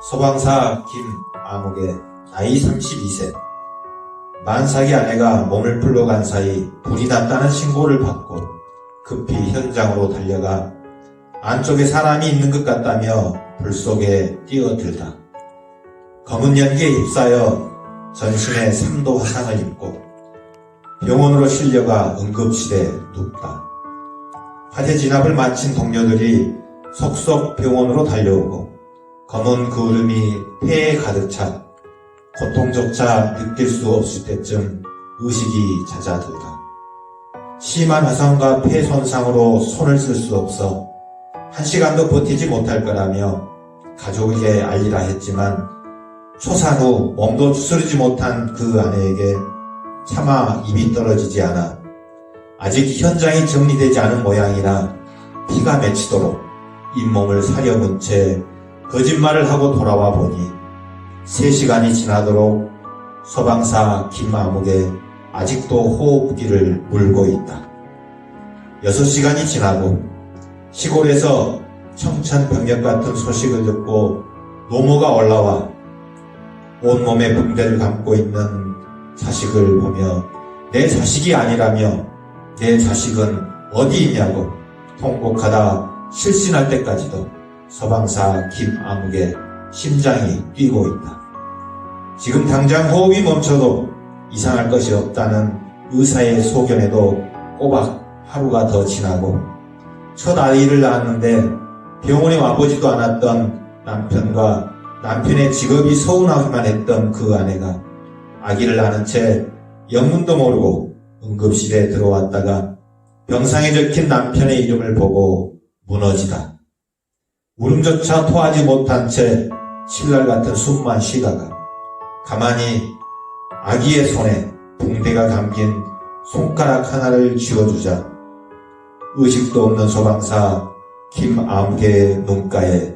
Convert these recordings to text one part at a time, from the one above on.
소방사 김아목의 나이 32세 만삭의 아내가 몸을 풀러 간 사이 불이 났다는 신고를 받고 급히 현장으로 달려가 안쪽에 사람이 있는 것 같다며 불 속에 뛰어들다. 검은 연기에 휩싸여 전신에 3도 화상을 입고 병원으로 실려가 응급실에 눕다. 화재 진압을 마친 동료들이 속속 병원으로 달려오고 검은 그울음이 폐에 가득 차 고통조차 느낄 수 없을 때쯤 의식이 잦아들다. 심한 화상과 폐 손상으로 손을 쓸 수 없어 한 시간도 버티지 못할 거라며 가족에게 알리라 했지만 초산 후 몸도 추스르지 못한 그 아내에게 차마 입이 떨어지지 않아 아직 현장이 정리되지 않은 모양이라 피가 맺히도록 잇몸을 사려문 채 거짓말을 하고 돌아와 보니 3시간이 지나도록 소방사 김아목에 아직도 호흡기를 물고 있다. 6시간이 지나고 시골에서 청천벽력 같은 소식을 듣고 노모가 올라와 온몸에 붕대를 감고 있는 자식을 보며 내 자식이 아니라며 내 자식은 어디 있냐고 통곡하다 실신할 때까지도 소방사 김아묵의 심장이 뛰고 있다. 지금 당장 호흡이 멈춰도 이상할 것이 없다는 의사의 소견에도 꼬박 하루가 더 지나고 첫 아이를 낳았는데 병원에 와보지도 않았던 남편과 남편의 직업이 서운하기만 했던 그 아내가 아기를 낳은 채 영문도 모르고 응급실에 들어왔다가 병상에 적힌 남편의 이름을 보고 무너지다. 울음조차 토하지 못한 채 신랄 같은 숨만 쉬다가 가만히 아기의 손에 붕대가 감긴 손가락 하나를 쥐어주자 의식도 없는 소방사 김아무개의 눈가에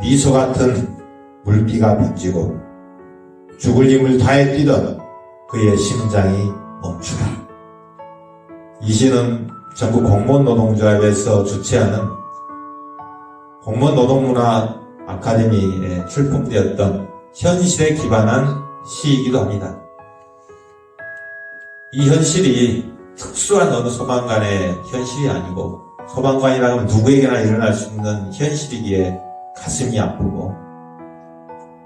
미소 같은 물기가 번지고 죽을 힘을 다해 뛰던 그의 심장이 멈추다. 이 시는 전국 공무원 노동조합에서 주최하는 공무원 노동문화 아카데미에 출품되었던 현실에 기반한 시이기도 합니다. 이 현실이 특수한 어느 소방관의 현실이 아니고 소방관이라고 하면 누구에게나 일어날 수 있는 현실이기에 가슴이 아프고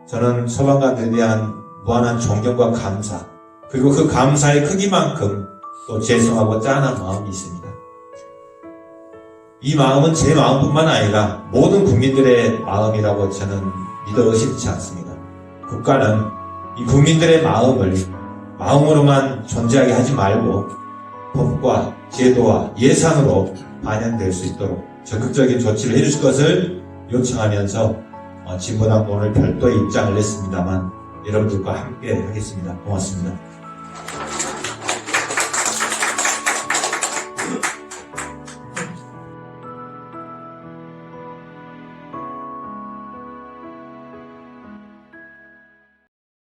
저는 소방관들에 대한 무한한 존경과 감사 그리고 그 감사의 크기만큼 또 죄송하고 짠한 마음이 있습니다. 이 마음은 제 마음뿐만 아니라 모든 국민들의 마음이라고 저는 믿어 의심치 않습니다. 국가는 이 국민들의 마음을 마음으로만 존재하게 하지 말고 법과 제도와 예산으로 반영될 수 있도록 적극적인 조치를 해주실 것을 요청하면서 어, 진보당 오늘 별도의 입장을 냈습니다만 여러분들과 함께 하겠습니다. 고맙습니다.